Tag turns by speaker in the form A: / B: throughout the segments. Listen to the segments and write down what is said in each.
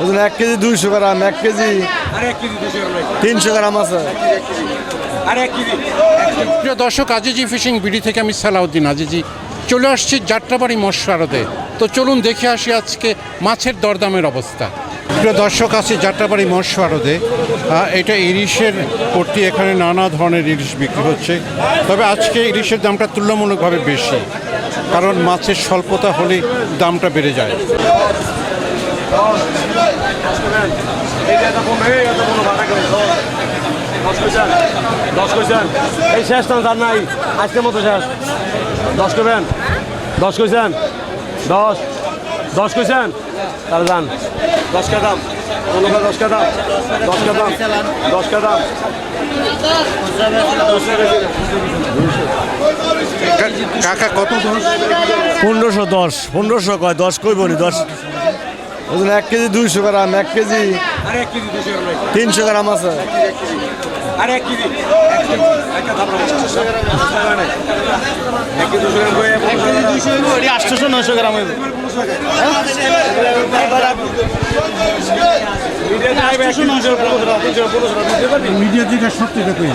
A: ওজন এক কেজি দুইশো গ্রাম এক কেজি তিনশো গ্রাম আছে।
B: আর
C: প্রিয় দর্শক আজিজি ফিশিং বিডি থেকে আমি সালাউদ্দিন আজিজি। চলে আসছি যাত্রাবাড়ি মৎস্য আড়তে। তো চলুন দেখে আসি আজকে মাছের দরদামের অবস্থা। প্রিয় দর্শক আছি যাত্রাবাড়ি মৎস্য এটা ইলিশের পট্টি, এখানে নানা ধরনের ইলিশ বিক্রি হচ্ছে। তবে আজকে ইলিশের দামটা তুলনামূলকভাবে বেশি, কারণ মাছের স্বল্পতা হলে দামটা বেড়ে যায়।
B: এই শেষ না তার নাই। আজকের মতো শেষ। দশ করবেন দশ কইছেন? দশ? দশ কইছেন? তাহলে যান। দশ কা দাম পনেরো দশ কা দাম দশ কা দাম। দশ কা দাম
C: কাকা কত
A: পনেরোশো দশ পনেরোশো কয়? দশ কই বলি? দশ। ওজন এক কেজি দুইশো গ্রাম এক কেজি
B: আর এক কেজি দুশো গ্রাম
A: তিনশো গ্রাম আছে।
B: আর এক কেজি এক দুশো গ্রাম।
A: আটশোশো নয়শো গ্রাম হইব।
C: মিডিয়া যেটা সত্যিটা পেয়ে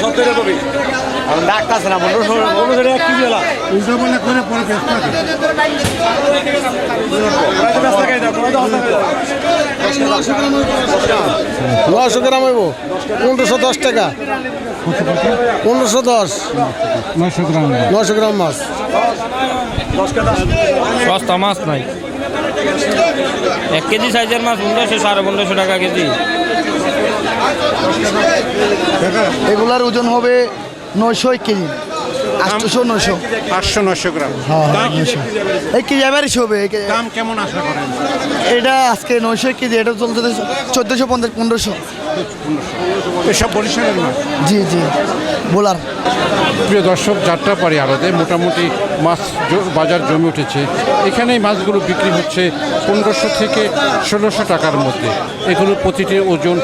B: সত্তর কবি
A: ডাক্তার আছে না পনেরোশো
B: পনেরো
C: থাকে
A: হইব পনেরোশো দশ টাকা পনেরোশো দশ
C: নয়শো গ্রাম
A: নয়শো গ্রাম মাছ
D: সস্তা মাছ নাই। এক কেজি সাইজের মাছ পনেরোশো সাড়ে পনেরোশো টাকা কেজি।
E: এগুলার ওজন হবে নয়শো এক কেজি। আটশোশো নয়শো।
C: আটশো নয়শো গ্রাম।
E: হ্যাঁ কেজি হবে
C: দাম কেমন আশা করেন?
E: এটা আজকে এক কেজি এটা চলতে চোদ্দোশো পঞ্চাশ পনেরোশো।
C: এসব বরিশালের মাছ?
E: জি জি। বোলার।
C: প্রিয় দর্শক যাত্রাপাড়ি আড়তে মোটামুটি মাছ বাজার জমে উঠেছে। এখানে মাছগুলো বিক্রি হচ্ছে পনেরোশো থেকে ষোলোশো টাকার মধ্যে। এগুলো প্রতিটি ওজন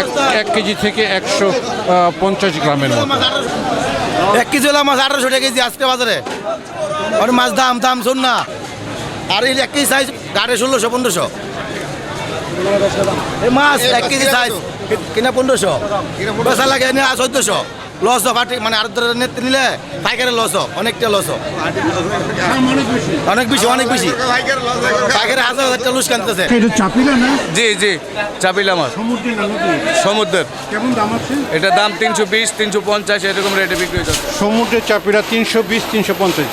C: এক এক কেজি থেকে একশো পঞ্চাশ গ্রামের মতো।
E: এক কেজি হলো মাছ আঠারোশো টাকা কেজি আজকে বাজারে। আর মাছ দাম দাম শোন না। আর এই এক কেজি সাইজ গাড়ি ষোলোশো পনেরোশো। মাছ এক কেজি সাইজ কিনা পনেরোশো। পয়সা লাগে এনে চোদ্দশো। লস ফাটি মানে আর ধরে নিলে পাইকারের লস হোক অনেকটা লস হোক অনেক বেশি অনেক বেশি। পাইকারের হাজার হাজার টাকা লুস কানতেছে।
F: জি জি চাপিলা মাছ।
C: সমুদ্রের কেমন দাম আছে?
F: এটা দাম তিনশো বিশ তিনশো পঞ্চাশ এরকম রেটে বিক্রি হচ্ছে
C: সমুদ্রের চাপিলা তিনশো বিশ তিনশো পঞ্চাশ।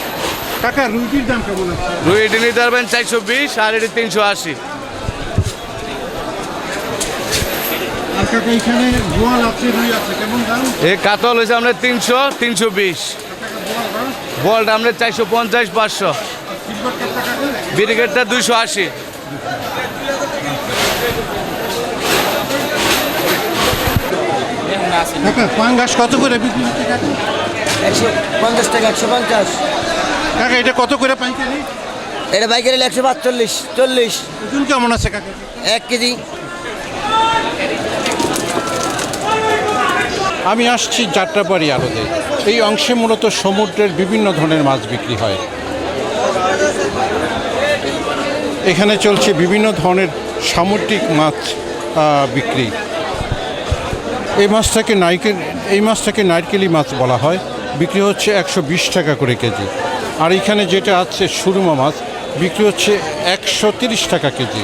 C: কাকা রুটির দাম কেমন আছে?
F: রুই এটি নিতে পারবেন চারশো বিশ আর এটি তিনশো আশি। কাতল হয়েছে আপনার তিনশো তিনশো বিশ। বলটা আপনার চারশো পঞ্চাশ পাঁচশো। ব্রিগেডটা দুইশো আশি।
C: পাঙ্গাস কত করে বিক্রি
E: একশো পঞ্চাশ টাকা একশো পঞ্চাশ।
C: কাকা এটা কত করে পাইকারি?
E: এটা বাইকের একশো পাঁচচল্লিশ চল্লিশ।
C: ওজন কেমন আছে কাকা?
E: এক কেজি।
C: আমি আসছি যাত্রাবাড়ি আলোতে এই অংশে মূলত সমুদ্রের বিভিন্ন ধরনের মাছ বিক্রি হয়। এখানে চলছে বিভিন্ন ধরনের সামুদ্রিক মাছ বিক্রি। এই মাছটাকে নাইকেল, এই মাছটাকে নারকেলি মাছ বলা হয়। বিক্রি হচ্ছে একশো বিশ টাকা করে কেজি। আর এখানে যেটা আছে সুরমা মাছ, বিক্রি হচ্ছে একশো তিরিশ টাকা কেজি।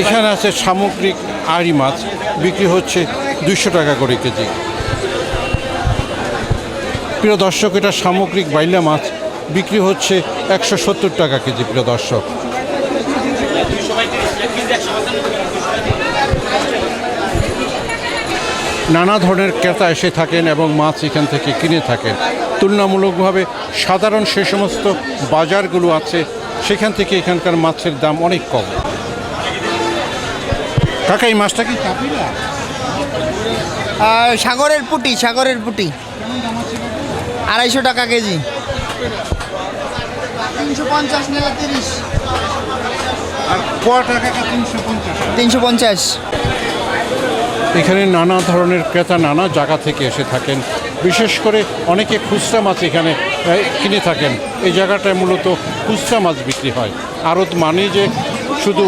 C: এখানে আছে সামুদ্রিক আড়ি মাছ বিক্রি হচ্ছে দুইশো টাকা করে কেজি। প্রিয় দর্শক, এটা সামগ্রিক বাইলা মাছ, বিক্রি হচ্ছে একশো সত্তর টাকা কেজি, প্রিয় দর্শক। নানা ধরনের ক্রেতা এসে থাকেন এবং মাছ এখান থেকে কিনে থাকেন। তুলনামূলকভাবে সাধারণ সে সমস্ত বাজারগুলো আছে, সেখান থেকে এখানকার মাছের দাম অনেক কম। কাকা এই মাছটা কি?
G: সাগরের পুটি সাগরের পুটি। আড়াইশো টাকা কেজি। তিনশো পঞ্চাশ নিলে তিরিশ।
C: আর কোয়া টাকা তিনশো পঞ্চাশ? এখানে নানা ধরনের ক্রেতা নানা জায়গা থেকে এসে থাকেন। বিশেষ করে অনেকে খুচরা মাছ এখানে কিনে থাকেন। এই জায়গাটায় মূলত খুচরা মাছ বিক্রি হয়। আড়ত মানে যে শুধু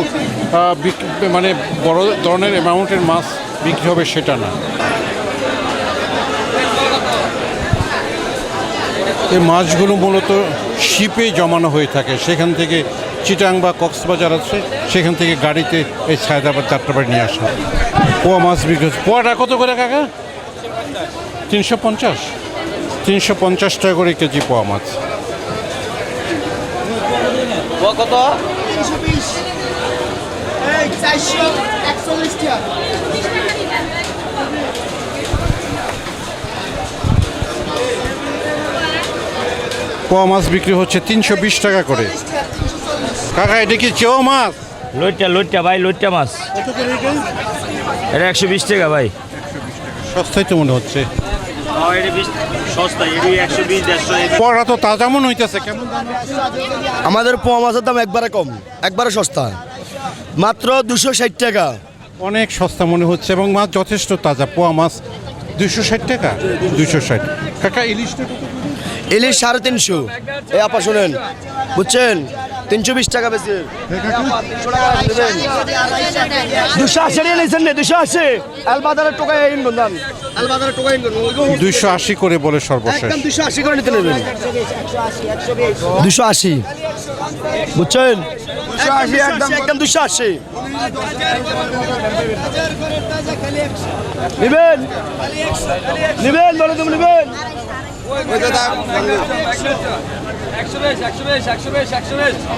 C: মানে বড় ধরনের অ্যামাউন্টের মাছ বিক্রি হবে সেটা না। এই মাছগুলো মূলত শিপে জমানো হয়ে থাকে। সেখান থেকে চিটাং বা কক্সবাজার আছে সেখান থেকে গাড়িতে এই সায়দাবাদ যাত্রাবাড়ি নিয়ে আসা। পোয়া মাছ বিক্রি হচ্ছে। পোয়াটা কত করে কাকা? তিনশো পঞ্চাশ। তিনশো পঞ্চাশ টাকা করে কেজি পোয়া মাছ।
D: কত?
C: পোয়া মাছ বিক্রি হচ্ছে তিনশো বিশ টাকা করে। কাকা এটা কি চেও মাছ?
D: লইটটা লইটটা ভাই লইটটা মাছ। এটা? একশো বিশ টাকা ভাই।
C: সস্তায় তো মনে হচ্ছে।
D: বিশ দেড়শো
C: তো তাজা মনে হইতেছে কেমন
E: আমাদের পোয়া মাছের দাম একবারে কম একবারে সস্তা। মাত্র দুশো ষাট টাকা।
C: অনেক সস্তা মনে হচ্ছে এবং মাছ যথেষ্ট তাজা পোয়া মাছ দুশো ষাট টাকা দুশো ষাট। কাকা ইলিশটা?
E: ইলিশ সাড়ে তিনশো। এই আপা শোনেন বুঝছেন? তিনশো বিশ টাকা বেশি। দুশো আশি নিয়ে নিয়েছেন না দুশো আশি। আলবাদারের টোকায় ইন বন্ধন আলবাদারের টোকায় ইন
C: দুইশো আশি করে বলে সর্বশেষ।
E: একদম দুশো আশি করে নিতে নেবেন। দুশো আশি। বুঝছেন? দুশো আশি একদম একদম দুশো আশি। নেবেন? নেবেন বলে তুমি নেবেন। ধর ভাই ধর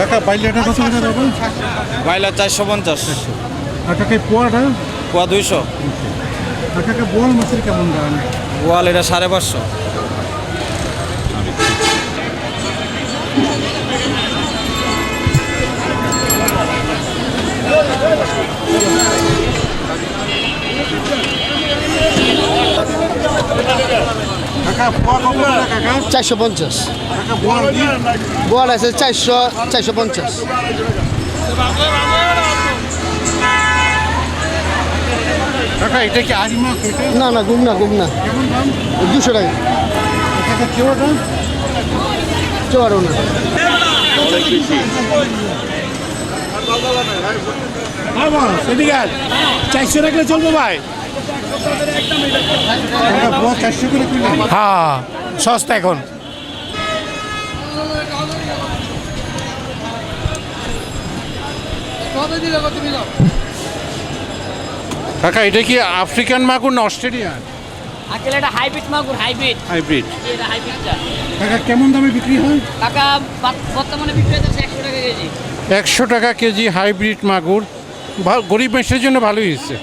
C: কাকা বাইলাটা কত করে দেবো?
D: বাইলা চারশো পঞ্চাশ।
C: আর কাকা পোয়াটা?
D: পোয়া দুইশো।
C: আর কাকা বোয়াল মাছের কেমন দাম?
D: ওয়াল এটা সাড়ে পাঁচশো।
G: চারশো পঞ্চাশ।
C: বোয়াল
G: আছে চারশো চারশো পঞ্চাশ। না না ঘুম না ঘুম না দুশো টাকা।
C: কাকা কেওটা
G: চুয়ারো না।
A: চারশো রাখলে চলবে ভাই। হ্যাঁ সস্তা এখন।
C: কাকা এটা কি আফ্রিকান মাগুর না অস্ট্রেলিয়ান?
H: আসলে এটা হাইব্রিড মাগুর হাইব্রিড।
C: হাইব্রিড।
H: এটা হাইব্রিডটা।
C: কাকা কেমন দামে বিক্রি হয়?
H: টাকা বর্তমানে বিক্রি হচ্ছে একশো টাকা কেজি।
C: একশো টাকা কেজি হাইব্রিড মাগুর। গরিব মেশের জন্য ভালোই হয়েছে।